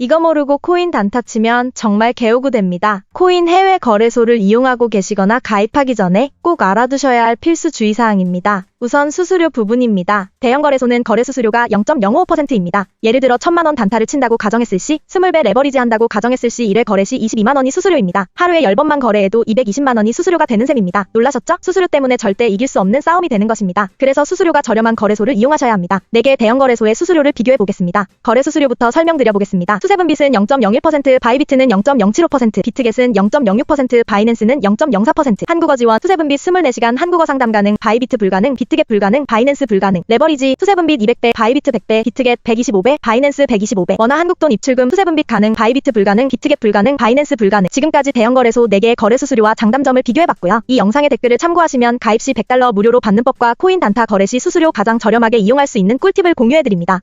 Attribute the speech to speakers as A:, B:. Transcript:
A: 이거 모르고 코인 단타 치면 정말 개오구 됩니다. 코인 해외 거래소를 이용하고 계시거나 가입하기 전에 꼭 알아두셔야 할 필수 주의사항입니다. 우선 수수료 부분입니다. 대형 거래소는 거래 수수료가 0.055%입니다. 예를 들어 1000만원 단타를 친다고 가정했을 시 20배 레버리지 한다고 가정했을 시 1회 거래 시 22만원이 수수료입니다. 하루에 10번만 거래해도 220만원이 수수료가 되는 셈입니다. 놀라셨죠? 수수료 때문에 절대 이길 수 없는 싸움이 되는 것입니다. 그래서 수수료가 저렴한 거래소를 이용하셔야 합니다. 4개의 대형 거래소의 수수료를 비교해 보겠습니다. 거래 수수료부터 설명드려 보겠습니다. 수세븐빗은 0.01%, 바이비트는 0.075%, 비트겟은 0.06%, 바이낸스는 0.04%, 한국어 지원, 수세븐빗 24시간 한국어 상담 가능, 바이비트 불가능, 비트 겟 불가능, 바이낸스 불가능, 레버리지, 수세븐빗 200배, 바이비트 100배, 비트겟 125배, 바이낸스 125배, 원화 한국돈 입출금, 수세븐빗 가능, 바이비트 불가능, 비트겟 불가능, 바이낸스 불가능. 지금까지 대형 거래소 4개의 거래 수수료와 장단점을 비교해봤고요. 이 영상의 댓글을 참고하시면 가입 시 100달러 무료로 받는 법과 코인 단타 거래 시 수수료 가장 저렴하게 이용할 수 있는 꿀팁을 공유해드립니다.